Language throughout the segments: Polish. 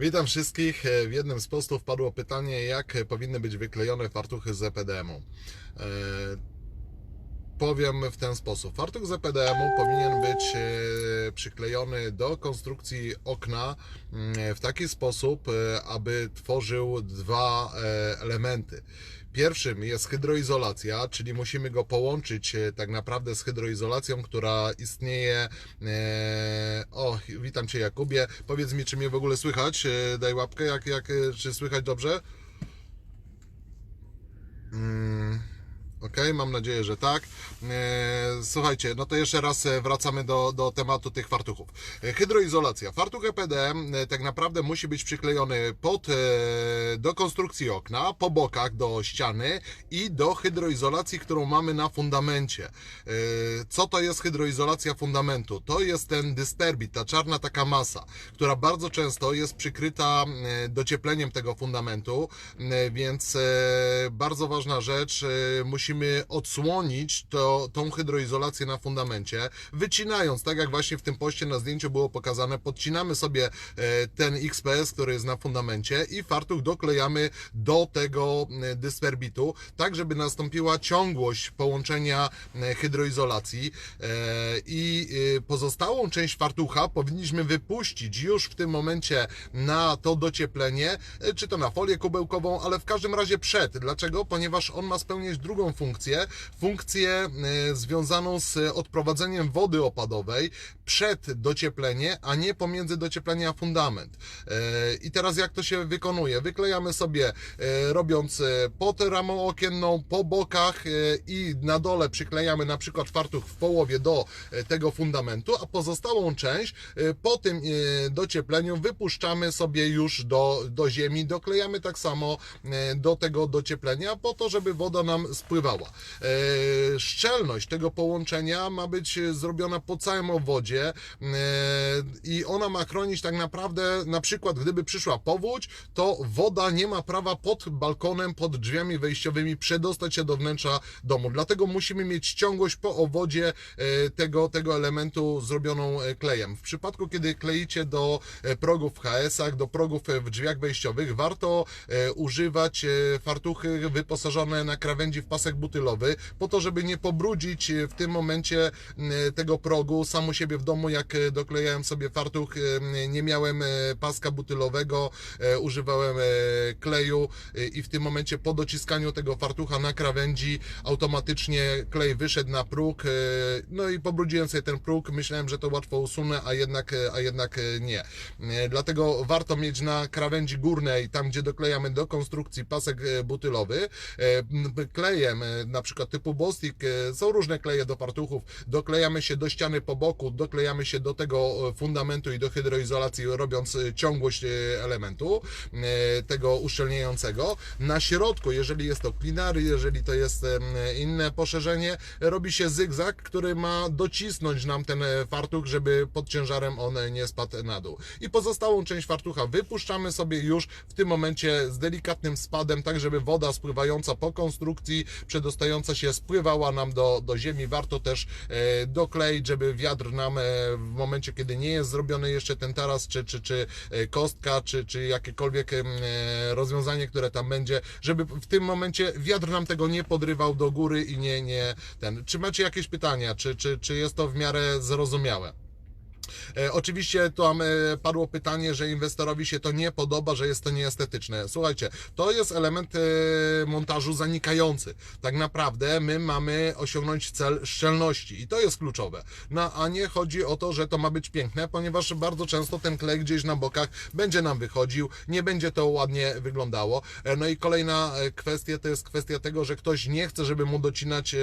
Witam wszystkich. E, W jednym z postów padło pytanie, jak powinny być wyklejone fartuchy z EPDM-u. Powiem w ten sposób. Fartuch z EPDM-u powinien być e, przyklejony do konstrukcji okna mm, w taki sposób, e, aby tworzył dwa e, elementy. Pierwszym jest hydroizolacja, czyli musimy go połączyć tak naprawdę z hydroizolacją, która istnieje. O, witam Cię Jakubie. Powiedz mi, czy mnie w ogóle słychać? Daj łapkę, jak, jak, czy słychać dobrze? Mm, Okej, mam nadzieję, że tak. E, Słuchajcie, no to jeszcze raz e, wracamy do, do tematu tych fartuchów. E, Hydroizolacja. Fartuch EPD e, tak naprawdę musi być przyklejony pod, do konstrukcji okna, po bokach do ściany i do hydroizolacji, którą mamy na fundamencie. Co to jest hydroizolacja fundamentu? To jest ten dysterbit, ta czarna taka masa, która bardzo często jest przykryta dociepleniem tego fundamentu, więc bardzo ważna rzecz, e, musimy odsłonić to, tą hydroizolację na fundamencie, wycinając, tak jak właśnie w tym poście na zdjęciu było pokazane, podcinamy sobie e, ten XPS, który jest na fundamencie i fartuch doklejamy do tego e, dysperbitu, tak żeby nastąpiła ciągłość połączenia e, hydroizolacji i pozostałą część fartucha powinniśmy wypuścić już w tym momencie na to docieplenie, czy to na folię kubełkową, ale w każdym razie przed. Dlaczego? Ponieważ on ma spełniać drugą funkcję, funkcję e, związaną z odprowadzeniem wody opadowej przed docieplenie, a nie pomiędzy docieplenie a fundament. E, I teraz jak to się wykonuje? Wyklejamy sobie, e, robiąc pod ramą okienną, po bokach i na dole przyklejamy na przykład fartuch w połowie do tego fundamentu, a pozostałą część po tym dociepleniu wypuszczamy sobie już do, do ziemi, doklejamy tak samo do tego docieplenia po to, żeby woda nam spływała. E, Szczelność tego połączenia ma być e, zrobiona po całym obwodzie e, i ona ma chronić tak naprawdę, na przykład gdyby przyszła powódź, to woda nie ma prawa pod balkonem, pod drzwiami wejściowymi przedostać się do wnętrza domu. Dlatego musimy mieć ciągłość po owodzie tego, tego elementu zrobioną klejem. W przypadku, kiedy kleicie do progów w HS-ach, do progów w drzwiach wejściowych, warto używać fartuchy wyposażone na krawędzi w pasek butylowy, po to, żeby nie pobrudzić e, w tym momencie tego progu. Sam u siebie w domu, jak e, doklejałem sobie fartuch, e, nie miałem paska butylowego, używałem kleju i w tym momencie po dociskaniu tego fartucha na krawędzi automatycznie klej wyszedł na próg, no i pobrudziłem sobie ten próg, myślałem, że to łatwo usunę, a jednak, a jednak nie. Dlatego warto mieć na krawędzi górnej, tam gdzie doklejamy do konstrukcji pasek butylowy, klejem na przykład typu Bostik, e, są różne kleje do fartuchów, doklejamy się do ściany po boku, doklejamy się do tego e, fundamentu i do hydroizolacji, robiąc e, ciągłość elementu tego uszczelniającego. Na środku, jeżeli jest to klinary, jeżeli to jest inne poszerzenie, robi się zygzak, który ma docisnąć nam ten fartuch, żeby pod ciężarem on nie spadł na dół. I pozostałą część fartucha wypuszczamy sobie już w tym momencie z delikatnym spadem, tak żeby woda spływająca po konstrukcji, przedostająca się, spływała nam do, do ziemi. Warto też e, dokleić, żeby wiatr nam e, w momencie, kiedy nie jest zrobiony jeszcze ten taras, czy, czy, czy e, kostka, czy, czy jakiekolwiek rozwiązanie, które tam będzie, żeby w tym momencie wiatr nam tego nie podrywał do góry i nie, nie ten. Czy macie jakieś pytania? Czy, czy, czy jest to w miarę zrozumiałe? E, oczywiście tam e, padło pytanie, że inwestorowi się to nie podoba, że jest to nieestetyczne. Słuchajcie, to jest element e, montażu zanikający. Tak naprawdę my mamy osiągnąć cel szczelności i to jest kluczowe. No a nie chodzi o to, że to ma być piękne, ponieważ bardzo często ten klej gdzieś na bokach będzie nam wychodził, nie będzie to ładnie wyglądało. No i kolejna kwestia to jest kwestia tego, że ktoś nie chce, żeby mu docinać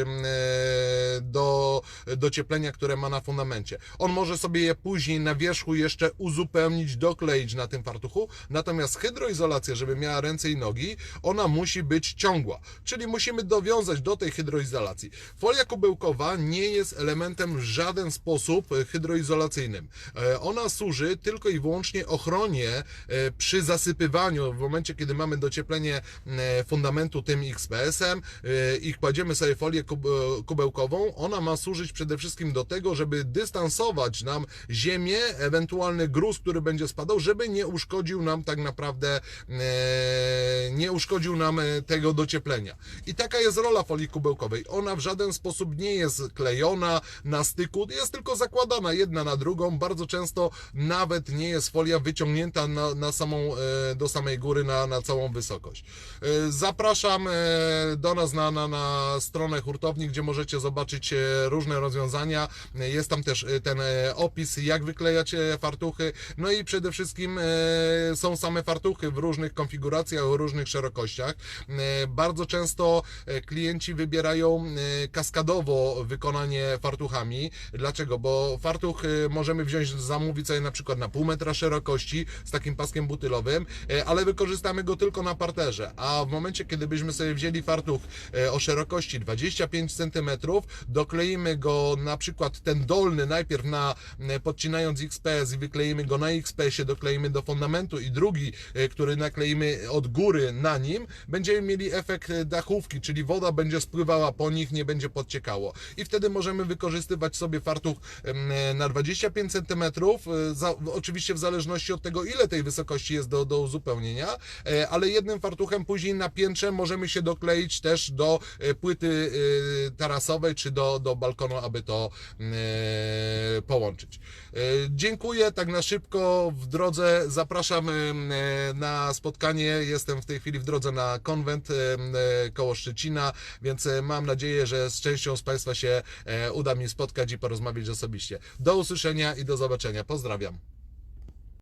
do docieplenia, które ma na fundamencie. On może sobie je później na wierzchu jeszcze uzupełnić, dokleić na tym fartuchu, natomiast hydroizolacja, żeby miała ręce i nogi, ona musi być ciągła, czyli musimy dowiązać do tej hydroizolacji. Folia kubełkowa nie jest elementem w żaden sposób hydroizolacyjnym. E, Ona służy tylko i wyłącznie ochronie e, przy zasypywaniu, w momencie kiedy mamy docieplenie e, fundamentu tym XPS-em i kładziemy sobie folię kub- kubełkową, ona ma służyć przede wszystkim do tego, żeby dystansować nam ziemię, ewentualny gruz, który będzie spadał, żeby nie uszkodził nam tak naprawdę, e, nie uszkodził nam e, tego docieplenia. I taka jest rola folii kubełkowej. Ona w żaden sposób nie jest klejona na styku, jest tylko zakładana jedna na drugą. Bardzo często nawet nie jest folia wyciągnięta na, na samą, e, do samej góry, na, na całą wysokość. Zapraszam do nas na, na, na stronę hurtowni, gdzie możecie zobaczyć różne rozwiązania. Jest tam też ten e, jak wyklejać e, fartuchy. No i przede wszystkim e, są same fartuchy w różnych konfiguracjach, o różnych szerokościach. E, Bardzo często klienci wybierają kaskadowo wykonanie fartuchami. Dlaczego? Bo fartuch możemy wziąć, zamówić sobie na przykład na pół metra szerokości z takim paskiem butylowym, ale wykorzystamy go tylko na parterze. A w momencie, kiedy byśmy sobie wzięli fartuch o szerokości 25 cm, dokleimy go na przykład ten dolny najpierw na podcinając XPS i wykleimy go na XPS-ie, dokleimy do fundamentu i drugi, e, który nakleimy od góry na nim, będziemy mieli efekt e, dachówki, czyli woda będzie spływała po nich, nie będzie podciekało. I wtedy możemy wykorzystywać sobie fartuch e, na 25 cm, za, oczywiście w zależności od tego, ile tej wysokości jest do, do uzupełnienia, ale jednym fartuchem później na piętrze możemy się dokleić też do płyty tarasowej czy do, do balkonu, aby to połączyć. E, Dziękuję, tak na szybko w drodze zapraszam e, na spotkanie. Jestem w tej chwili w drodze na konwent e, koło Szczecina, więc mam nadzieję, że z częścią z Państwa się uda mi spotkać i porozmawiać osobiście. Do usłyszenia i do zobaczenia. Pozdrawiam.